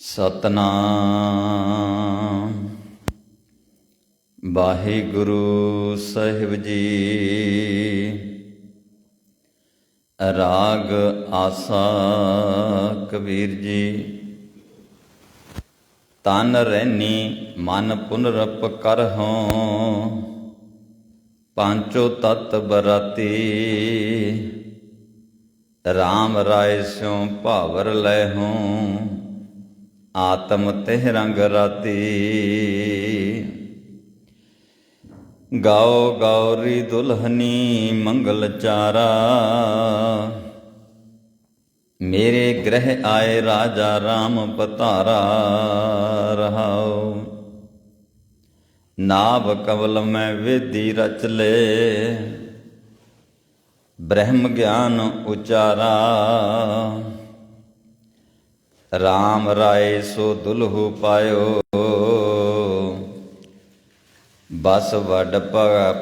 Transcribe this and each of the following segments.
ਸਤਨਾਮ। ਵਾਹਿਗੁਰੂ ਸਾਹਿਬ ਜੀ, ਰਾਗ ਆਸਾ ਕਬੀਰ ਜੀ, ਤਨ ਰਹਿਨੀ ਮਨ ਪੁਨਰਪ ਕਰਹੁ ਪਾਂਚੋ ਤਤ ਬਰਾਤੀ RAM ਰਾਏ ਸਿਉ ਭਾਵਰ ਲੈ ਹੂੰ ਆਤਮ ਤਿਹ ਰੰਗ ਰਾਤੀ। ਗਾਓ ਗੌਰੀ ਦੁਲਹਨੀ ਮੰਗਲ ਚਾਰਾ। ਮੇਰੇ ਗ੍ਰਹਿ ਆਏ ਰਾਜਾ RAM ਪਤਾਰਾ। ਰਹਾਉ ਨਾਭ ਕਵਲ ਮੈਂ ਵੇਦੀ ਰਚ ਲੇ। ਬ੍ਰਹਮ ਗਿਆਨ ਉਚਾਰਾ। RAM ਰਾਏ ਸੋ ਦੁਲਹੂ ਪਾਇਓ। ਬਸ ਵੱਡ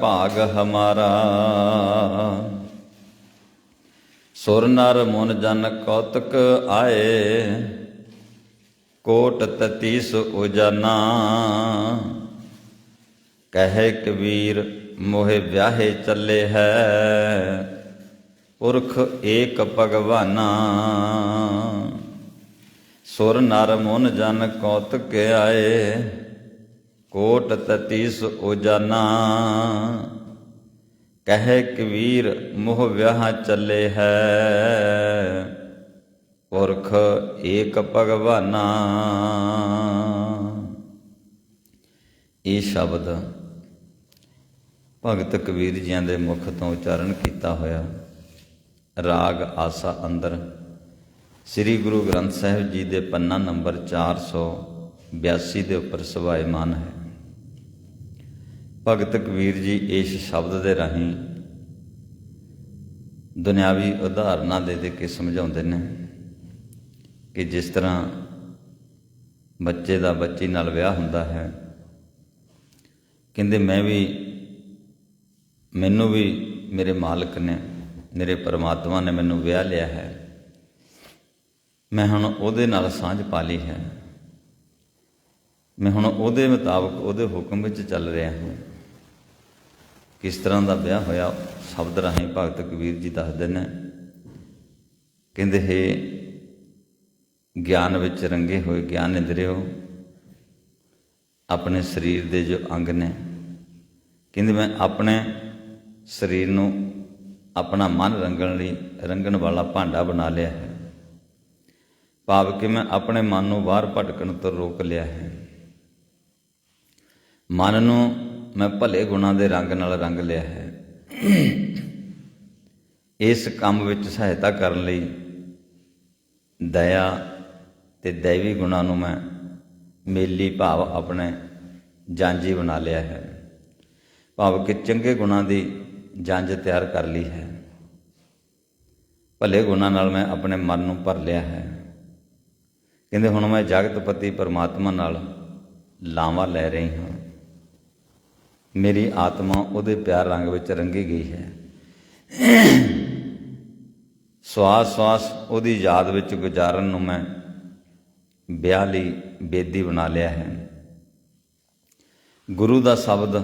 ਭਾਗ ਹਮਾਰਾ। ਸੁਰ ਨਰ ਮਨ ਜਨ ਕੌਤਕ ਆਏ। ਕੋਟ ਤਤੀਸ ਉਜਾਨਾ। ਕਹੇ ਕਬੀਰ ਮੋਹਿ ਵਿਆਹੇ ਚੱਲੇ ਹੈ। ਪੁਰਖ ਏਕ ਭਗਵਾਨਾ। ਸੁਰ ਨਰ ਮਨ ਜਨ ਕੌਤਕ ਆਏ, ਕੋਟ ਤਤੀਸ ਉਜਾਨਾ। ਕਹੇ ਕਬੀਰ ਮੋਹ ਵਿਆਹ ਚੱਲੇ ਹੈ, ਪੁਰਖ ਏਕ ਭਗਵਾਨਾ। ਇਹ ਸ਼ਬਦ ਭਗਤ ਕਬੀਰ ਜੀਆਂ ਦੇ ਮੁਖ ਤੋਂ ਉਚਾਰਨ ਕੀਤਾ ਹੋਇਆ ਰਾਗ ਆਸਾ ਅੰਦਰ ਸ੍ਰੀ ਗੁਰੂ ਗ੍ਰੰਥ ਸਾਹਿਬ ਜੀ ਦੇ ਪੰਨਾ ਨੰਬਰ 482 ਦੇ ਉੱਪਰ ਸਵਾਇਮਾਨ ਹੈ। ਭਗਤ ਕਬੀਰ ਜੀ ਇਸ ਸ਼ਬਦ ਦੇ ਰਾਹੀਂ ਦੁਨਿਆਵੀ ਉਦਾਹਰਨਾਂ ਦੇ ਦੇ ਕੇ ਸਮਝਾਉਂਦੇ ਨੇ ਕਿ ਜਿਸ ਤਰ੍ਹਾਂ ਬੱਚੇ ਦਾ ਬੱਚੀ ਨਾਲ ਵਿਆਹ ਹੁੰਦਾ ਹੈ, ਕਹਿੰਦੇ ਮੈਂ ਵੀ, ਮੈਨੂੰ ਵੀ ਮੇਰੇ ਮਾਲਕ ਨੇ, ਮੇਰੇ ਪਰਮਾਤਮਾ ਨੇ ਮੈਨੂੰ ਵਿਆਹ ਲਿਆ ਹੈ। ਮੈਂ ਹੁਣ ਉਹਦੇ ਨਾਲ ਸਾਂਝ ਪਾ ਲਈ ਹੈ। ਮੈਂ ਹੁਣ ਉਹਦੇ ਮੁਤਾਬਕ ਉਹਦੇ ਹੁਕਮ ਵਿੱਚ ਚੱਲ ਰਿਹਾ ਹਾਂ। ਕਿਸ ਤਰ੍ਹਾਂ ਦਾ ਵਿਆਹ ਹੋਇਆ, ਸ਼ਬਦ ਰਾਹੀਂ ਭਗਤ ਕਬੀਰ ਜੀ ਦੱਸਦੇ ਨੇ। ਕਹਿੰਦੇ, ਹੈ ਗਿਆਨ ਵਿੱਚ ਰੰਗੇ ਹੋਏ ਗਿਆਨ ਇੰਦਰਿਓ, ਆਪਣੇ ਸਰੀਰ ਦੇ ਜੋ ਅੰਗ ਨੇ। ਕਹਿੰਦੇ, ਮੈਂ ਆਪਣੇ ਸਰੀਰ ਨੂੰ ਆਪਣਾ ਮਨ ਰੰਗਣ ਲਈ ਰੰਗਣ ਵਾਲਾ ਭਾਂਡਾ ਬਣਾ ਲਿਆ ਹੈ। ਭਾਵ ਕਿ ਮੈਂ ਆਪਣੇ ਮਨ ਨੂੰ ਬਾਹਰ ਭਟਕਣ ਤੋਂ ਰੋਕ ਲਿਆ ਹੈ। ਮਨ ਨੂੰ ਮੈਂ ਭਲੇ ਗੁਣਾਂ ਦੇ ਰੰਗ ਨਾਲ ਰੰਗ ਲਿਆ ਹੈ। ਇਸ ਕੰਮ ਵਿੱਚ ਸਹਾਇਤਾ ਕਰਨ ਲਈ ਦਇਆ ਤੇ ਦੈਵੀ ਗੁਣਾਂ ਨੂੰ ਮੈਂ ਮੇਲੀ ਭਾਵ ਆਪਣੇ ਜਾਂਜੀ ਬਣਾ ਲਿਆ ਹੈ। ਭਾਵ ਕਿ ਚੰਗੇ ਗੁਣਾਂ ਦੀ ਜੰਜ ਤਿਆਰ ਕਰ ਲਈ ਹੈ। ਭਲੇ ਗੁਣਾਂ ਨਾਲ ਮੈਂ ਆਪਣੇ ਮਨ ਨੂੰ ਭਰ ਲਿਆ ਹੈ। ਕਹਿੰਦੇ, ਹੁਣ ਮੈਂ ਜਗਤਪਤੀ ਪਰਮਾਤਮਾ ਨਾਲ ਲਾਵਾ ਲੈ ਰਹੀ ਹਾਂ। ਮੇਰੀ ਆਤਮਾ ਉਹਦੇ ਪਿਆਰ ਰੰਗ ਵਿੱਚ ਰੰਗੀ ਗਈ ਹੈ। ਸਵਾਸ ਸਵਾਸ ਉਹਦੀ ਯਾਦ ਵਿੱਚ ਗੁਜ਼ਾਰਨ ਨੂੰ ਮੈਂ ਵਿਆਹ ਲਈ ਬੇਦੀ ਬਣਾ ਲਿਆ ਹੈ। ਗੁਰੂ ਦਾ ਸ਼ਬਦ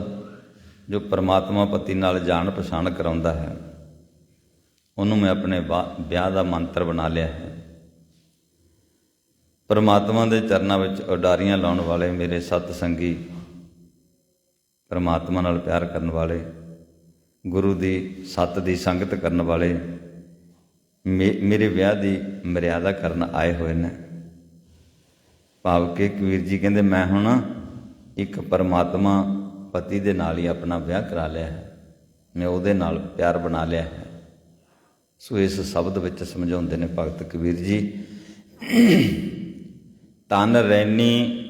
ਜੋ ਪਰਮਾਤਮਾ ਪਤੀ ਨਾਲ ਜਾਣ ਪਛਾਣ ਕਰਾਉਂਦਾ ਹੈ, ਉਹਨੂੰ ਮੈਂ ਆਪਣੇ ਵਿਆਹ ਦਾ ਮੰਤਰ ਬਣਾ ਲਿਆ ਹੈ। ਪਰਮਾਤਮਾ ਦੇ ਚਰਨਾਂ ਵਿੱਚ ਉਡਾਰੀਆਂ ਲਾਉਣ ਵਾਲੇ ਮੇਰੇ ਸਤ ਸੰਗੀ ਪਰਮਾਤਮਾ ਨਾਲ ਪਿਆਰ ਕਰਨ ਵਾਲੇ, ਗੁਰੂ ਦੀ ਸਤ ਦੀ ਸੰਗਤ ਕਰਨ ਵਾਲੇ ਮੇਰੇ ਵਿਆਹ ਦੀ ਮਰਿਆਦਾ ਕਰਨ ਆਏ ਹੋਏ ਨੇ। ਭਾਵ ਕਿ ਕਬੀਰ ਜੀ ਕਹਿੰਦੇ, ਮੈਂ ਹੁਣ ਇੱਕ ਪਰਮਾਤਮਾ ਪਤੀ ਦੇ ਨਾਲ ਹੀ ਆਪਣਾ ਵਿਆਹ ਕਰਾ ਲਿਆ ਹੈ। ਮੈਂ ਉਹਦੇ ਨਾਲ ਪਿਆਰ ਬਣਾ ਲਿਆ ਹੈ। ਸੋ ਇਸ ਸ਼ਬਦ ਵਿੱਚ ਸਮਝਾਉਂਦੇ ਨੇ ਭਗਤ ਕਬੀਰ ਜੀ। ਤਨ ਰੈਨੀ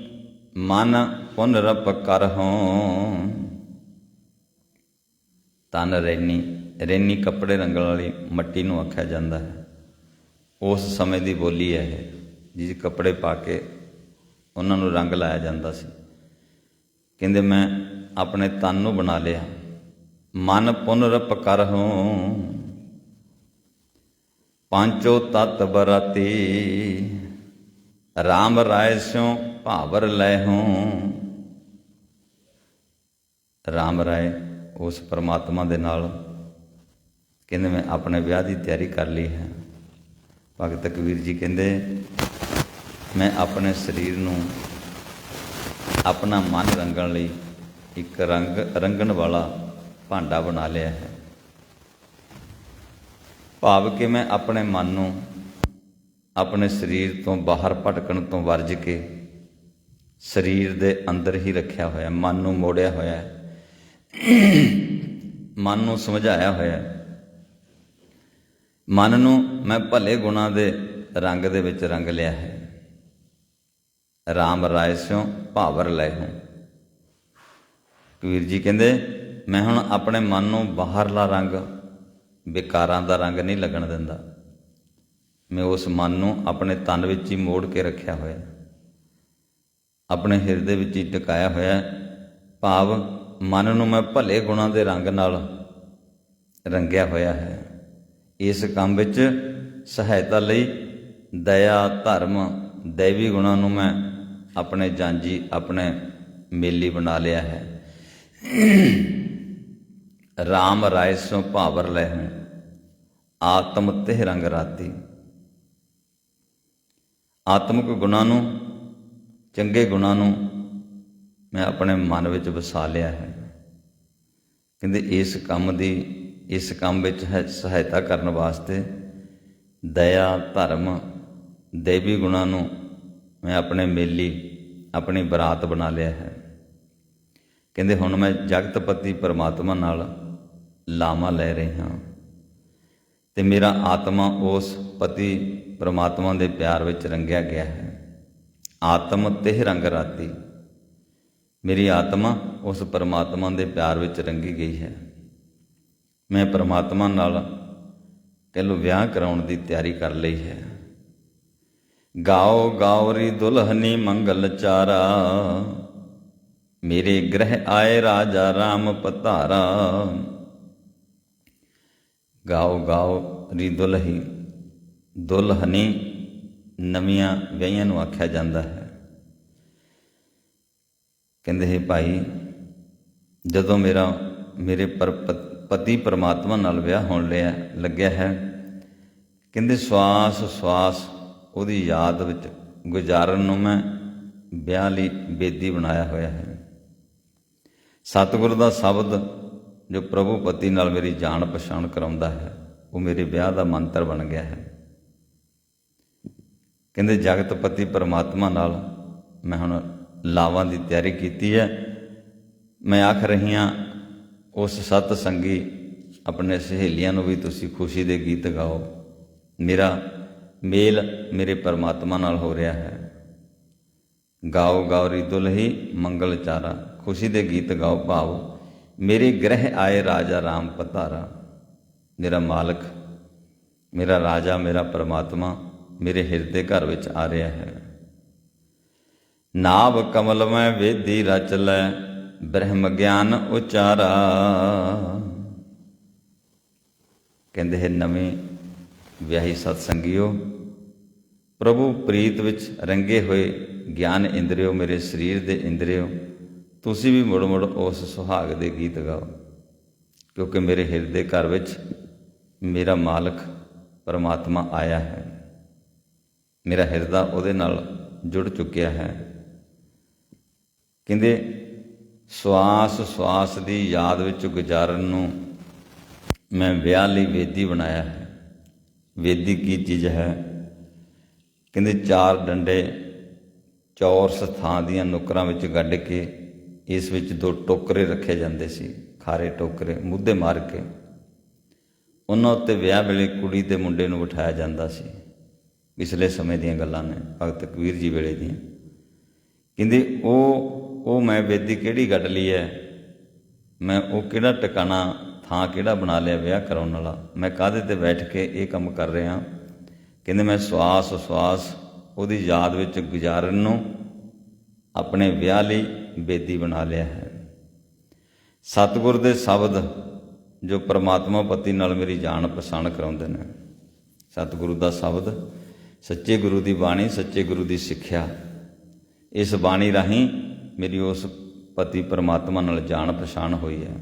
ਮਨ ਪੁਨਰਪ ਕਰਹੁ ਤਨ ਰੈਨੀ ਰੈਨੀ ਕੱਪੜੇ ਰੰਗਣ ਵਾਲੀ ਮੱਟੀ ਨੂੰ ਆਖਿਆ ਜਾਂਦਾ ਹੈ। ਉਸ ਸਮੇਂ ਦੀ ਬੋਲੀ ਹੈ ਇਹ ਜਿਸ ਕੱਪੜੇ ਪਾ ਕੇ ਉਹਨਾਂ ਨੂੰ ਰੰਗ ਲਾਇਆ ਜਾਂਦਾ ਸੀ। ਕਹਿੰਦੇ, ਮੈਂ ਆਪਣੇ ਤਨ ਨੂੰ ਬਣਾ ਲਿਆ। ਮਨ ਪੁਨਰਪ ਕਰਹੁ ਪਾਂਚੋ ਤਤ ਬਰਾਤੀ। RAM ਰਾਏ ਸਿਉ ਭਾਵਰ ਲੈ ਹੂੰ ਰਾਮ ਰਾਏ ਉਸ ਪਰਮਾਤਮਾ ਦੇ ਨਾਲ ਕਹਿੰਦੇ ਮੈਂ ਆਪਣੇ ਵਿਆਹ ਦੀ ਤਿਆਰੀ ਕਰ ਲਈ ਹੈ। ਭਗਤ ਕਬੀਰ ਜੀ ਕਹਿੰਦੇ, ਮੈਂ ਆਪਣੇ ਸਰੀਰ ਨੂੰ ਆਪਣਾ ਮਨ ਰੰਗਣ ਲਈ ਇੱਕ ਰੰਗ, ਰੰਗਣ ਵਾਲਾ ਭਾਂਡਾ ਬਣਾ ਲਿਆ ਹੈ। ਭਾਵ ਕਿ ਮੈਂ ਆਪਣੇ ਮਨ ਨੂੰ ਆਪਣੇ ਸਰੀਰ ਤੋਂ ਬਾਹਰ ਭਟਕਣ ਤੋਂ ਵਰਜ ਕੇ ਸਰੀਰ ਦੇ ਅੰਦਰ ਹੀ ਰੱਖਿਆ ਹੋਇਆ, ਮਨ ਨੂੰ ਮੋੜਿਆ ਹੋਇਆ ਮਨ ਨੂੰ ਸਮਝਾਇਆ ਹੋਇਆ ਮਨ ਨੂੰ ਮੈਂ ਭਲੇ ਗੁਣਾ ਦੇ ਰੰਗ ਦੇ ਵਿੱਚ ਰੰਗ ਲਿਆ ਹੈ। RAM ਰਾਏ ਸਿਉ ਭਾਵਰ ਲੈ ਹੂੰ। ਕਬੀਰ ਜੀ ਕਹਿੰਦੇ, ਮੈਂ ਹੁਣ ਆਪਣੇ ਮਨ ਨੂੰ ਬਾਹਰਲਾ ਰੰਗ, ਵਿਕਾਰਾਂ ਦਾ ਰੰਗ ਨਹੀਂ ਲੱਗਣ ਦਿੰਦਾ। ਮੈਂ ਉਸ ਮਨ ਨੂੰ ਆਪਣੇ ਤਨ ਵਿੱਚ ਹੀ ਮੋੜ ਕੇ ਰੱਖਿਆ ਹੋਇਆ। ਆਪਣੇ ਹਿਰਦੇ ਵਿੱਚ ਹੀ ਟਿਕਾਇਆ ਹੋਇਆ। ਭਾਵ ਮਨ ਨੂੰ ਮੈਂ ਭਲੇ ਗੁਣਾਂ ਦੇ ਰੰਗ ਨਾਲ ਰੰਗਿਆ ਹੋਇਆ ਹੈ। ਇਸ ਕੰਮ ਵਿੱਚ ਸਹਾਇਤਾ ਲਈ ਦਇਆ, ਧਰਮ, ਦੇਵੀ ਗੁਣਾਂ ਨੂੰ ਮੈਂ ਆਪਣੇ ਜਾਂਜੀ, ਆਪਣੇ ਮੇਲੀ ਬਣਾ ਲਿਆ ਹੈ। RAM ਰਾਏ ਸੋ ਭਾਵਰ ਲੈ ਹੂੰ। ਆਤਮ ਤੇ ਰੰਗ ਰਾਤੀ। ਆਤਮਿਕ ਗੁਣਾਂ ਨੂੰ, ਚੰਗੇ ਗੁਣਾਂ ਨੂੰ ਮੈਂ ਆਪਣੇ ਮਨ ਵਿੱਚ ਵਸਾ ਲਿਆ ਹੈ। ਕਹਿੰਦੇ ਇਸ ਕੰਮ ਦੀ, ਇਸ ਕੰਮ ਵਿੱਚ ਹੈ, ਸਹਾਇਤਾ ਕਰਨ ਵਾਸਤੇ ਦਇਆ, ਧਰਮ, ਦੇਵੀ ਗੁਣਾਂ ਨੂੰ ਮੈਂ ਆਪਣੇ ਮੇਲੀ, ਆਪਣੀ ਬਰਾਤ ਬਣਾ ਲਿਆ ਹੈ। ਕਹਿੰਦੇ ਹੁਣ ਮੈਂ ਜਗਤਪਤੀ ਪਰਮਾਤਮਾ ਨਾਲ ਲਾਮਾ ਲੈ ਰਿਹਾ ਹਾਂ। ਤੇ ਮੇਰਾ ਆਤਮਾ ਉਸ ਪਤੀ ਪਰਮਾਤਮਾ ਦੇ ਪਿਆਰ ਵਿੱਚ ਰੰਗਿਆ ਗਿਆ ਹੈ। ਆਤਮ ਤੇ ਰੰਗ ਰਾਤੀ। ਮੇਰੀ ਆਤਮਾ ਉਸ ਪਰਮਾਤਮਾ ਦੇ ਪਿਆਰ ਵਿੱਚ ਰੰਗੀ ਗਈ ਹੈ। ਮੈਂ ਪਰਮਾਤਮਾ ਨਾਲ ਕਹਿ ਲੋ ਵਿਆਹ ਕਰਾਉਣ ਦੀ ਤਿਆਰੀ ਕਰ ਲਈ ਹੈ। ਗਾਓ ਗਾਉਰੀ ਦੁਲਹਨੀ ਮੰਗਲ ਚਾਰਾ, ਮੇਰੇ ਗ੍ਰਹਿ ਆਏ ਰਾਜਾ RAM ਪਧਾਰਾ ਗਾਓ ਗਾਓ ਰੀ ਦੁਲਹੀ ਦੁਲਹਨੀ ਨਵੀਆਂ ਵਿਆਹੀਆਂ ਨੂੰ ਆਖਿਆ ਜਾਂਦਾ ਹੈ। ਕਹਿੰਦੇ ਹੈ ਭਾਈ, ਜਦੋਂ ਮੇਰਾ, ਮੇਰੇ ਪਰ ਪਤੀ ਪਰਮਾਤਮਾ ਨਾਲ ਵਿਆਹ ਹੋਣ ਲਿਆ, ਲੱਗਿਆ ਹੈ, ਕਹਿੰਦੇ ਸਵਾਸ ਸਵਾਸ ਉਹਦੀ ਯਾਦ ਵਿੱਚ ਗੁਜ਼ਾਰਨ ਨੂੰ ਮੈਂ ਵਿਆਹ ਲਈ ਬੇਦੀ ਬਣਾਇਆ ਹੋਇਆ ਹੈ। ਸਤਿਗੁਰ ਦਾ ਸ਼ਬਦ ਜੋ ਪ੍ਰਭੂ ਪਤੀ ਨਾਲ ਮੇਰੀ ਜਾਣ ਪਛਾਣ ਕਰਾਉਂਦਾ ਹੈ, ਉਹ ਮੇਰੇ ਵਿਆਹ ਦਾ ਮੰਤਰ ਬਣ ਗਿਆ ਹੈ। ਕਹਿੰਦੇ, ਜਗਤ ਪਤੀ ਪਰਮਾਤਮਾ ਨਾਲ ਮੈਂ ਹੁਣ ਲਾਵਾਂ ਦੀ ਤਿਆਰੀ ਕੀਤੀ ਹੈ। ਮੈਂ ਆਖ ਰਹੀ ਹਾਂ, ਉਸ ਸਤ ਸੰਗੀ ਆਪਣੇ ਸਹੇਲੀਆਂ ਨੂੰ ਵੀ ਤੁਸੀਂ ਖੁਸ਼ੀ ਦੇ ਗੀਤ ਗਾਓ। ਮੇਰਾ ਮੇਲ ਮੇਰੇ ਪਰਮਾਤਮਾ ਨਾਲ ਹੋ ਰਿਹਾ ਹੈ। ਗਾਓ ਗੌਰੀ ਦੁਲਹੀ ਮੰਗਲ ਚਾਰਾ, ਖੁਸ਼ੀ ਦੇ ਗੀਤ ਗਾਓ ਭਾਵ ਮੇਰੇ ਗ੍ਰਹਿ ਆਏ ਰਾਜਾ RAM ਪਧਾਰਾ ਮੇਰਾ ਮਾਲਕ, ਮੇਰਾ ਰਾਜਾ, ਮੇਰਾ ਪਰਮਾਤਮਾ ਮੇਰੇ ਹਿਰਦੇ ਘਰ ਵਿੱਚ ਆ ਰਿਹਾ ਹੈ। ਨਾਭ ਕਮਲ ਮੈਂ ਵੇਦੀ ਰਚ ਲੈ, ਬ੍ਰਹਮ ਗਿਆਨ ਉਚਾਰਾ। ਕਹਿੰਦੇ ਹੈ, ਨਵੇਂ ਵਿਆਹੀ ਸਤ ਸੰਗਿਓ ਪ੍ਰਭੂ ਪ੍ਰੀਤ ਵਿੱਚ ਰੰਗੇ ਹੋਏ ਗਿਆਨ ਇੰਦਰਿਓ, ਮੇਰੇ ਸਰੀਰ ਦੇ ਇੰਦਰਿਓ ਤੁਸੀਂ ਵੀ ਮੁੜ ਮੁੜ ਉਸ ਸੁਹਾਗ ਦੇ ਗੀਤ ਗਾਓ। ਕਿਉਂਕਿ ਮੇਰੇ ਹਿਰਦੇ ਘਰ ਵਿੱਚ ਮੇਰਾ ਮਾਲਕ ਪਰਮਾਤਮਾ ਆਇਆ ਹੈ। ਮੇਰਾ ਹਿਰਦਾ ਉਹਦੇ ਨਾਲ ਜੁੜ ਚੁੱਕਿਆ ਹੈ। ਕਹਿੰਦੇ, ਸਵਾਸ ਸਵਾਸ ਦੀ ਯਾਦ ਵਿੱਚ ਗੁਜ਼ਾਰਨ ਨੂੰ ਮੈਂ ਵਿਆਹ ਲਈ ਵੇਦੀ ਬਣਾਇਆ ਹੈ। ਵੇਦੀ ਕੀ ਚੀਜ਼ ਹੈ? ਕਹਿੰਦੇ, ਚਾਰ ਡੰਡੇ ਚੌਰਸ ਥਾਂ ਦੀਆਂ ਨੁਕਰਾਂ ਵਿੱਚ ਗੱਡ ਕੇ ਇਸ ਵਿੱਚ ਦੋ ਟੋਕਰੇ ਰੱਖੇ ਜਾਂਦੇ ਸੀ, ਖਾਰੇ ਟੋਕਰੇ, ਮੁੱਦੇ ਮਾਰ ਕੇ। ਉਹਨਾਂ ਉੱਤੇ ਵਿਆਹ ਵੇਲੇ ਕੁੜੀ ਤੇ ਮੁੰਡੇ ਨੂੰ ਬਿਠਾਇਆ ਜਾਂਦਾ ਸੀ। ਪਿਛਲੇ ਸਮੇਂ ਦੀਆਂ ਗੱਲਾਂ ਨੇ, ਭਗਤ ਕਬੀਰ ਜੀ ਵੇਲੇ ਦੀਆਂ। ਕਹਿੰਦੇ, ਉਹ ਉਹ ਮੈਂ ਬੇਦੀ ਕਿਹੜੀ ਗੱਡ ਲਈ ਹੈ ਮੈਂ ਉਹ ਕਿਹੜਾ ਟਿਕਾਣਾ, ਥਾਂ ਕਿਹੜਾ ਬਣਾ ਲਿਆ ਵਿਆਹ ਕਰਾਉਣ ਵਾਲਾ? ਮੈਂ ਕਾਹਦੇ ਤੇ ਬੈਠ ਕੇ ਇਹ ਕੰਮ ਕਰ ਰਿਹਾ? ਕਹਿੰਦੇ, ਮੈਂ ਸਵਾਸ ਸਵਾਸ ਉਹਦੀ ਯਾਦ ਵਿੱਚ ਗੁਜ਼ਾਰਨ ਨੂੰ ਆਪਣੇ ਵਿਆਹ ਲਈ ਬੇਦੀ ਬਣਾ ਲਿਆ ਹੈ। ਸਤਿਗੁਰ ਦੇ ਸ਼ਬਦ ਜੋ ਪ੍ਰਮਾਤਮਾ ਪਤੀ ਨਾਲ ਮੇਰੀ ਜਾਣ ਪਛਾਣ ਕਰਾਉਂਦੇ ਨੇ। ਸਤਿਗੁਰੂ ਦਾ ਸ਼ਬਦ, ਸੱਚੇ ਗੁਰੂ ਦੀ ਬਾਣੀ, ਸੱਚੇ ਗੁਰੂ ਦੀ ਸਿੱਖਿਆ। ਇਸ ਬਾਣੀ ਰਾਹੀਂ ਮੇਰੀ ਉਸ ਪਤੀ ਪਰਮਾਤਮਾ ਨਾਲ ਜਾਣ ਪਛਾਣ ਹੋਈ ਹੈ।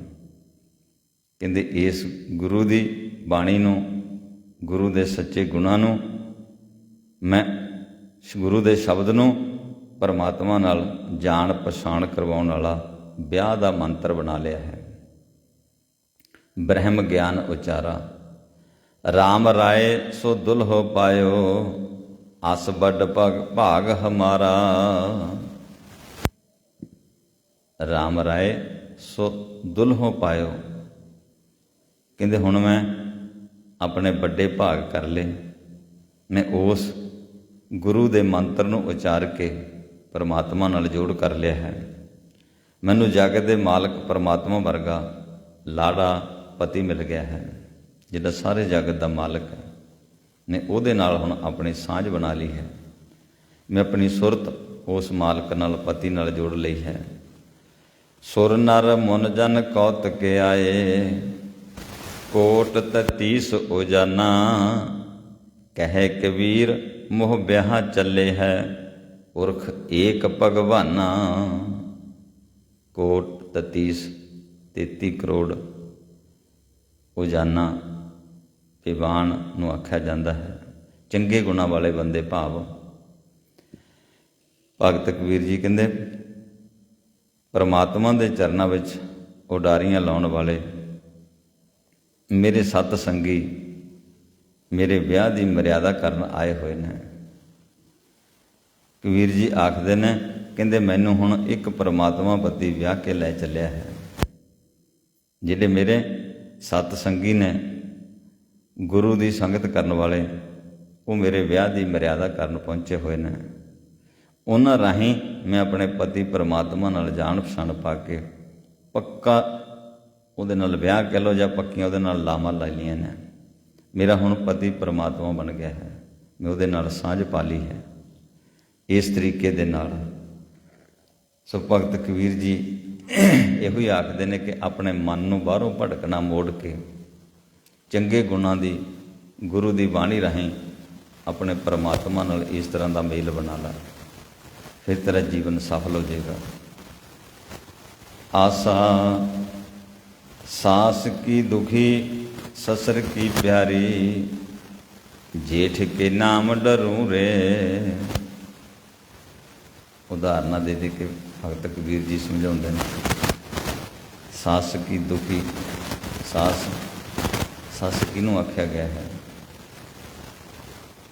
ਕਹਿੰਦੇ, ਇਸ ਗੁਰੂ ਦੀ ਬਾਣੀ ਨੂੰ, ਗੁਰੂ ਦੇ ਸੱਚੇ ਗੁਣਾਂ ਨੂੰ, ਮੈਂ ਗੁਰੂ ਦੇ ਸ਼ਬਦ ਨੂੰ ਪਰਮਾਤਮਾ ਨਾਲ ਜਾਣ ਪਛਾਣ ਕਰਵਾਉਣ ਵਾਲਾ ਵਿਆਹ ਦਾ ਮੰਤਰ ਬਣਾ ਲਿਆ ਹੈ। ਬ੍ਰਹਮ ਗਿਆਨ ਉਚਾਰਾ। RAM ਰਾਏ ਸੋ ਦੁਲਹੁ ਪਾਇਓ, ਅਸ ਵੱਡ ਭਗ ਭਾਗ ਹਮਾਰਾ। RAM ਰਾਏ ਸੋ ਦੁਲਹੁ ਪਾਇਓ। ਕਹਿੰਦੇ ਹੁਣ ਮੈਂ ਆਪਣੇ ਵੱਡੇ ਭਾਗ ਕਰ ਲਏ। ਮੈਂ ਉਸ ਗੁਰੂ ਦੇ ਮੰਤਰ ਨੂੰ ਉਚਾਰ ਕੇ ਪਰਮਾਤਮਾ ਨਾਲ ਜੋੜ ਕਰ ਲਿਆ ਹੈ। ਮੈਨੂੰ ਜਗਤ ਦੇ ਮਾਲਕ ਪਰਮਾਤਮਾ ਵਰਗਾ ਲਾੜਾ ਪਤੀ ਮਿਲ ਗਿਆ ਹੈ, ਜਿਹੜਾ ਸਾਰੇ ਜਗਤ ਦਾ ਮਾਲਕ ਹੈ। ਨੇ ਉਹਦੇ ਨਾਲ ਹੁਣ ਆਪਣੀ ਸਾਂਝ ਬਣਾ ਲਈ ਹੈ। ਮੈਂ ਆਪਣੀ ਸੁਰਤ ਉਸ ਮਾਲਕ ਨਾਲ, ਪਤੀ ਨਾਲ ਜੋੜ ਲਈ ਹੈ। ਸੁਰ ਨਰ ਮਨ ਜਨ ਕੇ ਆਏ, ਕੋਟ ਤਤੀਸ ਉਜਾਨਾ, ਕਹੇ ਕਬੀਰ ਮੋਹ ਵਿਆਹ ਚੱਲੇ ਹੈ। ਪੁਰਖ ਏਕ ਭਗਵਾਨਾ। ਕੋਟ ਤਤੀਸ 33 ਕਰੋੜ ਉਜਾਨਾ ਵਿਵਾਨ ਨੂੰ ਆਖਿਆ ਜਾਂਦਾ ਹੈ। ਚੰਗੇ ਗੁਣਾਂ ਵਾਲੇ ਬੰਦੇ ਭਾਵ। ਭਗਤ ਕਬੀਰ ਜੀ ਕਹਿੰਦੇ, ਪਰਮਾਤਮਾ ਦੇ ਚਰਨਾਂ ਵਿੱਚ ਉਡਾਰੀਆਂ ਲਾਉਣ ਵਾਲੇ, ਮੇਰੇ ਸਤ ਸੰਗੀ ਮੇਰੇ ਵਿਆਹ ਦੀ ਮਰਿਆਦਾ ਕਰਨ ਆਏ ਹੋਏ ਨੇ। ਕਬੀਰ ਜੀ ਆਖਦੇ ਨੇ, ਕਹਿੰਦੇ ਮੈਨੂੰ ਹੁਣ ਇੱਕ ਪਰਮਾਤਮਾ ਪਤੀ ਵਿਆਹ ਕੇ ਲੈ ਚੱਲਿਆ ਹੈ। ਜਿਹੜੇ ਮੇਰੇ ਸਤ ਸੰਗੀ ਨੇ, ਗੁਰੂ ਦੀ ਸੰਗਤ ਕਰਨ ਵਾਲੇ, ਉਹ ਮੇਰੇ ਵਿਆਹ ਦੀ ਮਰਿਆਦਾ ਕਰਨ ਪਹੁੰਚੇ ਹੋਏ ਨੇ। ਉਹਨਾਂ ਰਾਹੀਂ ਮੈਂ ਆਪਣੇ ਪਤੀ ਪਰਮਾਤਮਾ ਨਾਲ ਜਾਣ ਪਛਾਣ ਪਾ ਕੇ ਪੱਕਾ ਉਹਦੇ ਨਾਲ ਵਿਆਹ ਕਹਿ ਲੋ ਜਾਂ ਪੱਕੀਆਂ ਉਹਦੇ ਨਾਲ ਲਾਵਾਂ ਲੈ ਲਈਆਂ ਨੇ। ਮੇਰਾ ਹੁਣ ਪਤੀ ਪਰਮਾਤਮਾ ਬਣ ਗਿਆ ਹੈ। ਮੈਂ ਉਹਦੇ ਨਾਲ ਸਾਂਝ ਪਾ ਲਈ ਹੈ। ਇਸ ਤਰੀਕੇ ਦੇ ਨਾਲ। ਸੋ ਭਗਤ ਕਬੀਰ ਜੀ ਇਹੋ ਹੀ ਆਖਦੇ ਨੇ ਕਿ ਆਪਣੇ ਮਨ ਨੂੰ ਬਾਹਰੋਂ ਭਟਕਣਾ ਮੋੜ ਕੇ ਚੰਗੇ ਗੁਣਾਂ ਦੀ, ਗੁਰੂ ਦੀ ਬਾਣੀ ਰਾਹੀਂ ਆਪਣੇ ਪਰਮਾਤਮਾ ਨਾਲ ਇਸ ਤਰ੍ਹਾਂ ਦਾ ਮੇਲ ਬਣਾ ਲੈ। ਫਿਰ ਤੇਰਾ ਜੀਵਨ ਸਫਲ ਹੋ ਜਾਏਗਾ। ਆਸਾ, ਸਾਸ ਕੀ ਦੁਖੀ, ਸਸਰ ਕੀ ਪਿਆਰੀ, ਜੇਠ ਕੇ ਨਾਮ ਡਰੂ ਰੇ। ਉਦਾਹਰਨਾਂ ਦੇ ਦੇ ਕੇ ਭਗਤ ਕਬੀਰ ਜੀ ਸਮਝਾਉਂਦੇ ਨੇ। ਸਾਸ ਕੀ ਦੁਖੀ? ਸਾਸ, ਸੱਸ ਕਿਹਨੂੰ ਆਖਿਆ ਗਿਆ ਹੈ?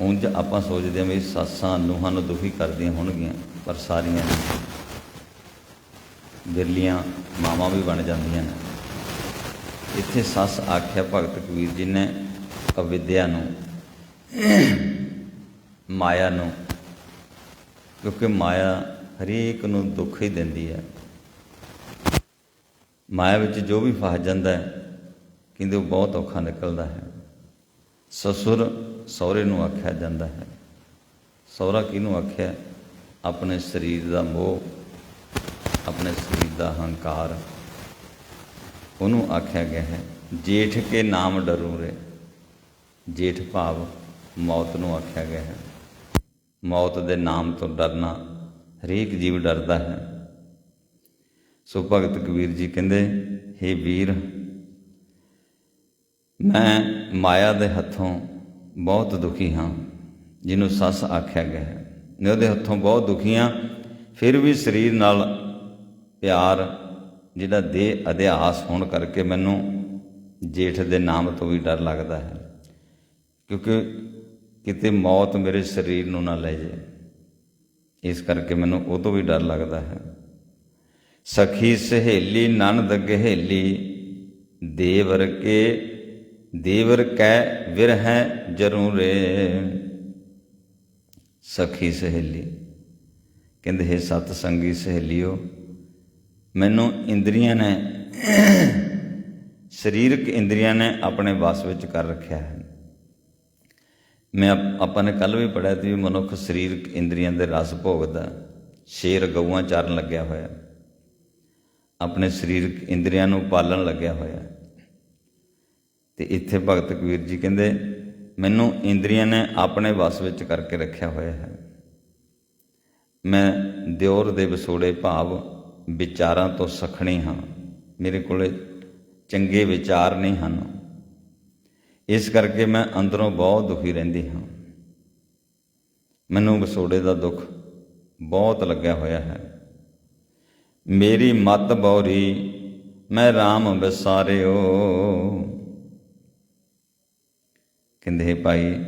ਉਂਝ ਆਪਾਂ ਸੋਚਦੇ ਹਾਂ ਵੀ ਸੱਸਾਂ ਨੂੰਹਾਂ ਨੂੰ ਦੁਖੀ ਕਰਦੀਆਂ ਹੋਣਗੀਆਂ, ਪਰ ਸਾਰੀਆਂ ਬਿਰਲੀਆਂ ਮਾਵਾਂ ਵੀ ਬਣ ਜਾਂਦੀਆਂ ਨੇ। ਇੱਥੇ ਸੱਸ ਆਖਿਆ ਭਗਤ ਕਬੀਰ ਜੀ ਨੇ ਅਵਿਦਿਆ ਨੂੰ, ਮਾਇਆ ਨੂੰ ਕਿਉਂਕਿ ਮਾਇਆ ਹਰੇਕ ਨੂੰ ਦੁੱਖ ਹੀ ਦਿੰਦੀ ਹੈ। ਮਾਇਆ ਵਿੱਚ ਜੋ ਵੀ ਫਸ ਜਾਂਦਾ ਹੈ ਕਹਿੰਦੇ ਉਹ ਬਹੁਤ ਔਖਾ ਨਿਕਲਦਾ ਹੈ। ਸਸੁਰ ਸਹੁਰੇ ਨੂੰ ਆਖਿਆ ਜਾਂਦਾ ਹੈ। ਸਹੁਰਾ ਕਿਹਨੂੰ ਆਖਿਆ? ਆਪਣੇ ਸਰੀਰ ਦਾ ਮੋਹ, ਆਪਣੇ ਸਰੀਰ ਦਾ ਹੰਕਾਰ। ਉਹਨੂੰ ਆਖਿਆ ਗਿਆ ਹੈ, ਜੇਠ ਕੇ ਨਾਮ ਡਰੂ ਰੇ ਜੇਠ ਭਾਵ ਮੌਤ ਨੂੰ ਆਖਿਆ ਗਿਆ ਹੈ। ਮੌਤ ਦੇ ਨਾਮ ਤੋਂ ਡਰਨਾ ਹਰੇਕ ਜੀਵ ਡਰਦਾ ਹੈ। ਸੋ ਭਗਤ ਕਬੀਰ ਜੀ ਕਹਿੰਦੇ हे ਵੀਰ, ਮੈਂ ਮਾਇਆ ਦੇ ਹੱਥੋਂ ਬਹੁਤ ਦੁਖੀ ਹਾਂ, ਜਿਹਨੂੰ ਸੱਸ ਆਖਿਆ ਗਿਆ ਹੈ। ਮੈਂ ਉਹਦੇ ਹੱਥੋਂ ਬਹੁਤ ਦੁਖੀ ਹਾਂ, ਫਿਰ ਵੀ ਸਰੀਰ ਨਾਲ ਪਿਆਰ, ਜਿਹੜਾ ਦੇ ਅਧਿਆਸ ਹੋਣ ਕਰਕੇ ਮੈਨੂੰ ਜੇਠ ਦੇ ਨਾਮ ਤੋਂ ਵੀ ਡਰ ਲੱਗਦਾ ਹੈ। ਕਿਉਂਕਿ ਕਿਤੇ ਮੌਤ ਮੇਰੇ ਸਰੀਰ ਨੂੰ ਨਾ ਲੈ ਜਾਏ। ਇਸ ਕਰਕੇ ਮੈਨੂੰ ਉਹ ਤੋਂ ਵੀ ਡਰ ਲੱਗਦਾ ਹੈ। ਸਖੀ ਸਹੇਲੀ ਨਨਦ ਗਹੇਲੀ, ਦੇਵਰ ਕੇ ਦੇਵਰ ਕੈ ਵਿਰਹਿ ਜਰੂਰੇ। ਸਖੀ ਸਹੇਲੀ, ਕਹਿੰਦੇ, ਹੈ ਸਤ ਸੰਗੀ ਸਹੇਲਿਓ, ਮੈਨੂੰ ਇੰਦਰੀਆਂ ਨੇ, ਸਰੀਰਕ ਇੰਦਰੀਆਂ ਨੇ ਆਪਣੇ ਵਸ ਵਿੱਚ ਕਰ ਰੱਖਿਆ ਹੈ। ਮੈਂ ਆਪਾਂ ਨੇ ਕੱਲ ਵੀ ਪੜਿਆ ਸੀ ਵੀ ਮਨੁੱਖ ਸਰੀਰਕ ਇੰਦਰੀਆਂ ਦੇ ਰਸ ਭੋਗਦਾ, ਸ਼ੇਰ ਗਊਆਂ ਚਾਰਨ ਲੱਗਿਆ ਹੋਇਆ, ਆਪਣੇ ਸਰੀਰਕ ਇੰਦਰੀਆਂ ਨੂੰ ਪਾਲਣ ਲੱਗਿਆ ਹੋਇਆ। ਤੇ ਇੱਥੇ ਭਗਤ ਕਬੀਰ ਜੀ ਕਹਿੰਦੇ, ਮੈਨੂੰ ਇੰਦਰੀਆਂ ਨੇ ਆਪਣੇ ਵਸ ਵਿੱਚ ਕਰਕੇ ਰੱਖਿਆ ਹੋਇਆ ਹੈ। ਮੈਂ ਦਿਓਰ ਦੇ ਵਿਸੋੜੇ ਭਾਵ ਵਿਚਾਰਾਂ ਤੋਂ ਸਖਣੀ ਹਾਂ। ਮੇਰੇ ਕੋਲੇ ਚੰਗੇ ਵਿਚਾਰ ਨਹੀਂ ਹਨ। ਇਸ ਕਰਕੇ ਮੈਂ ਅੰਦਰੋਂ ਬਹੁਤ ਦੁਖੀ ਰਹਿੰਦੀ ਹਾਂ। ਮੈਨੂੰ ਵਿਸੋੜੇ ਦਾ ਦੁੱਖ ਬਹੁਤ ਲੱਗਿਆ ਹੋਇਆ ਹੈ। ਮੇਰੀ ਮਤ ਬੌਰੀ, ਮੈਂ RAM ਵਿਸਾਰਿਓ ਕਹਿੰਦੇ ਭਾਈ